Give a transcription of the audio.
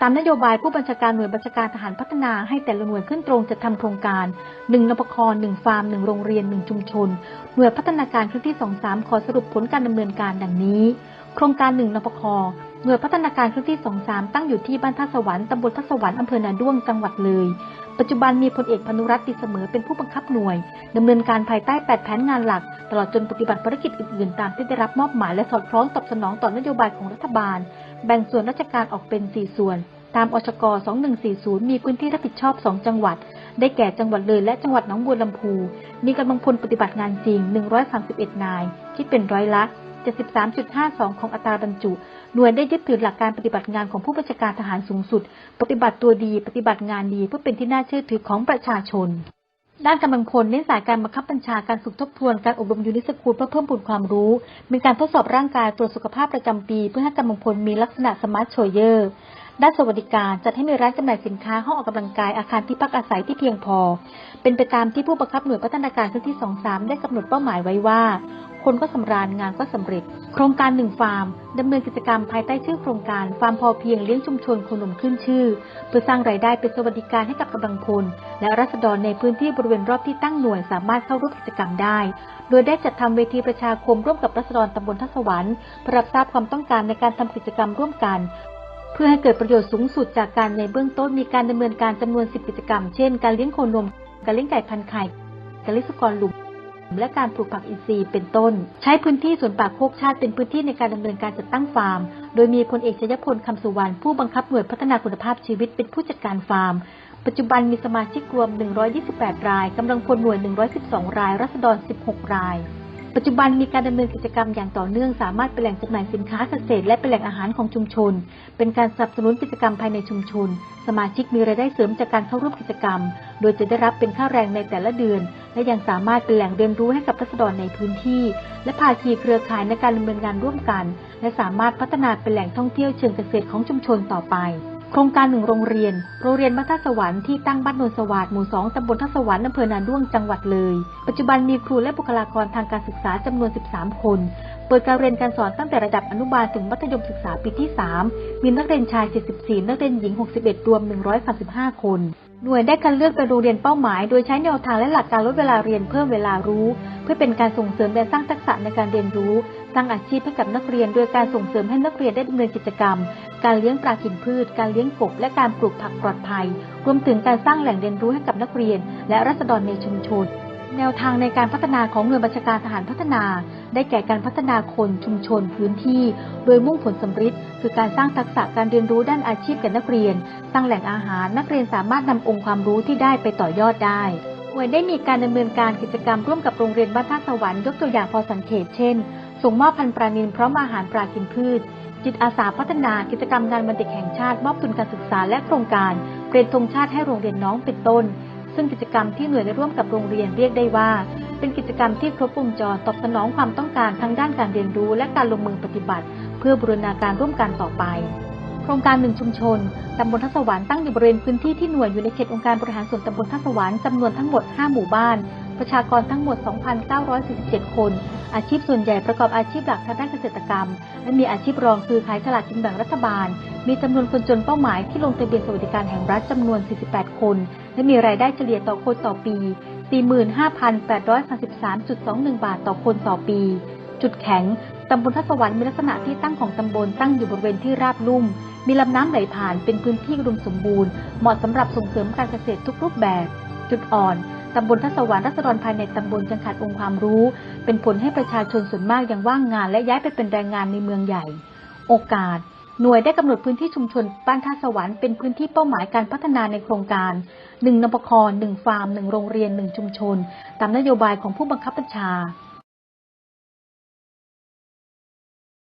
ตามนโยบายผู้บัญชาการหน่วยบัญชาการทหารพัฒนาให้แต่ละหน่วยขึ้นตรงจะทำโครงการ1นปค1ฟาร์มหนึ่งโรงเรียนหนึ่งชุมชน หน่วยพัฒนาการพื้นที่ 23 ขอสรุปผลการดำเนินการดังนี้ โครงการ1นปค หน่วยพัฒนาการพื้นที่ 23 ตั้งอยู่ที่บ้านท่าสวรรค์ตำบลท่าสวรรค์อำเภอนาด้วงจังหวัดเลย ปัจจุบันมีพลเอกพนุรัตน์ดีเสมอเป็นผู้บังคับหน่วยดำเนินการภายใต้ 8 แผนงานหลัก ตลอดจนปฏิบัติภารกิจอื่นๆ ตามที่ได้รับมอบหมายและสอดคล้องตอบสนองต่อนโยบายของรัฐบาล แบ่งส่วนราชการออกเป็น 4 ส่วน ตามอชก 2140 มีพื้นที่รับผิดชอบ 2 จังหวัด ได้แก่จังหวัดเลยและจังหวัดหนองบัวลำพู มีกำลังพลปฏิบัติงานจริง 131 นาย คิดเป็นร้อยละ 73.52 ของอัตราบรรจุ หน่วยได้ยึดถือหลักการปฏิบัติงานของผู้บัญชาการทหารสูงสุด ปฏิบัติตัวดี ปฏิบัติงานดีเพื่อเป็นที่น่าเชื่อถือของประชาชน ด้านกำลังพลเน้นสายการบังคับบัญชาการฝึกทบทวน การอบรมยูนิสคูลเพื่อเพิ่มพูนความรู้ มีการทดสอบร่างกายตรวจสุขภาพประจำปี เพื่อให้กำลังพลมีลักษณะสมาร์ทโชเยอร์ด้านสวัสดิการจัดให้มีร้านจำหน่ายสินค้าห้องออกกำลังกายอาคารที่พักอาศัยที่เพียงพอ เป็นไปตามที่ผู้บังคับหน่วยพัฒนาการพื้นที่ 23 ได้กำหนดเป้าหมายไว้ว่า คนก็สำราญงานก็สำเร็จ โครงการหนึ่งฟาร์มดำเนินกิจกรรมภายใต้ชื่อโครงการฟาร์มพอเพียงเลี้ยงชุมชนคนหนุ่มขึ้นชื่อ เพื่อสร้างรายได้เป็นสวัสดิการให้กับกำลังพล และรัษฎรในพื้นที่บริเวณรอบที่ตั้งหน่วยสามารถเข้าร่วมกิจกรรมได้ โดยได้จัดทำเวทีประชาคมร่วมกับรัษฎรตำบลทัศวรรค์เพื่อรับทราบความต้องการในการทำกิจกรรมร่วมกันเพื่อให้เกิดประโยชน์สูงสุดจากการในเบื้องต้นมีการดำเนินการจำนวน 10 กิจกรรม เช่น การเลี้ยงโคนม การเลี้ยงไก่พันไข่ การเลี้ยงสุกรหลุม และการปลูกผักอินทรีย์เป็นต้น ใช้พื้นที่สวนป่าโคกชาติเป็นพื้นที่ในการดำเนินการจัดตั้งฟาร์ม โดยมีพลเอกชยพลคำสุวรรณผู้บังคับหน่วยพัฒนาคุณภาพชีวิตเป็นผู้จัดการฟาร์ม ปัจจุบันมีสมาชิกรวม 128 รายกำลังพลหน่วย 112 ราย รัษฎร 16 รายปัจจุบันมีการดำเนินกิจกรรมอย่างต่อเนื่องสามารถเป็นแหล่งจำหน่ายสินค้าเกษตรและเป็นแหล่งอาหารของชุมชน เป็นการสนับสนุนกิจกรรมภายในชุมชน สมาชิกมีรายได้เสริมจากการเข้าร่วมกิจกรรม โดยจะได้รับเป็นค่าแรงในแต่ละเดือน และยังสามารถเป็นแหล่งเรียนรู้ให้กับรัษฎรในพื้นที่ และภาคีเครือข่ายในการดำเนินงานร่วมกัน และสามารถพัฒนาเป็นแหล่งท่องเที่ยวเชิงเกษตรของชุมชนต่อไป โครงการหนึ่งโรงเรียน โรงเรียนบ้านท่าสวรรค์ที่ตั้งบ้านโนนสวัสดิ์หมู่สองตำบลท่าสวรรค์อำเภอนาด้วงจังหวัดเลย ปัจจุบันมีครูและบุคลากรทางการศึกษาจำนวน 13 คน เปิดการเรียนการสอนตั้งแต่ระดับอนุบาลถึงมัธยมศึกษาปีที่ 3 มีนักเรียนชาย 74 นักเรียนหญิง 61 รวม 135 คน หน่วยได้คัดเลือกเป็นโรงเรียนเป้าหมาย โดยใช้แนวทางและหลักการลดเวลาเรียนเพิ่มเวลารู้ เพื่อเป็นการส่งเสริมและสร้างทักษะในการเรียนรู้ สร้างอาชีพให้กับนักเรียน โดยการส่งเสริมให้นักเรียนได้ดำเนินกิจกรรม การเลี้ยงปลากินพืช การเลี้ยงกบ และการปลูกผักปลอดภัย รวมถึงการสร้างแหล่งเรียนรู้ให้กับนักเรียน และรัษฎรในชุมชน แนวทางในการพัฒนาของหน่วยบัญชาการทหารพัฒนา ได้แก่การพัฒนาคนชุมชนพื้นที่ โดยมุ่งผลสำฤทธิ์คือการสร้างทักษะการเรียนรู้ด้านอาชีพแก่นักเรียน สร้างแหล่งอาหารนักเรียนสามารถนำองค์ความรู้ที่ได้ไปต่อยอดได้หน่วยได้มีการดำเนินการกิจกรรมร่วมกับโรงเรียนบ้านท่าสวรรค์ยกตัวอย่างพอสังเขตเช่น ส่งมอบพันธุ์ปลานิลพร้อมอาหารปลากินพืช จิตอาสาพัฒนากิจกรรมงานวันเด็กแห่งชาติ มอบทุนการศึกษาและโครงการเปลี่ยนธงชาติให้โรงเรียนน้องเป็นต้น ซึ่งกิจกรรมที่หน่วยได้ร่วมกับโรงเรียนเรียกได้ว่า เป็นกิจกรรมที่ครบวงจรตอบสนองความต้องการทั้งด้านการเรียนรู้และการลงมือปฏิบัติ เพื่อบูรณาการร่วมกันต่อไปโครงการหนึ่งชุมชน ตำบลทัศวรรค์ตั้งอยู่บริเวณพื้นที่ที่หน่วยอยู่ในเขตองค์การบริหารส่วนตำบลทัศวรรค์จำนวนทั้งหมด 5 หมู่บ้าน ประชากรทั้งหมด 2,947 คน อาชีพส่วนใหญ่ประกอบอาชีพหลักทางด้านเกษตรกรรม และมีอาชีพรองคือขายฉลากกินแบ่งรัฐบาล มีจำนวนคนจนเป้าหมายที่ลงทะเบียนสวัสดิการแห่งรัฐจำนวน 48 คน และมีรายได้เฉลี่ยต่อคนต่อปี 45,833.21 บาทต่อคนต่อปี จุดแข็งตำบลทัศวรรค์มีลักษณะที่ตั้งของตำบลตั้งอยู่บริเวณที่ราบลุ่ม มีลำน้ำไหลผ่านเป็นพื้นที่อุดมสมบูรณ์ เหมาะสำหรับส่งเสริมการเกษตรทุกรูปแบบ จุดอ่อน ตำบลทัศวรรค์รัศดรภายในตำบลจังขาดองค์ความรู้ เป็นผลให้ประชาชนส่วนมากยังว่างงาน และย้ายไปเป็นแรงงานในเมืองใหญ่ โอกาส หน่วยได้กำหนดพื้นที่ชุมชนบ้านท่าสวรรค์เป็นพื้นที่เป้าหมายการพัฒนาในโครงการ1นปค1ฟาร์ม1โรงเรียน 1 ชุมชน ตามนโยบายของผู้บังคับบัญชา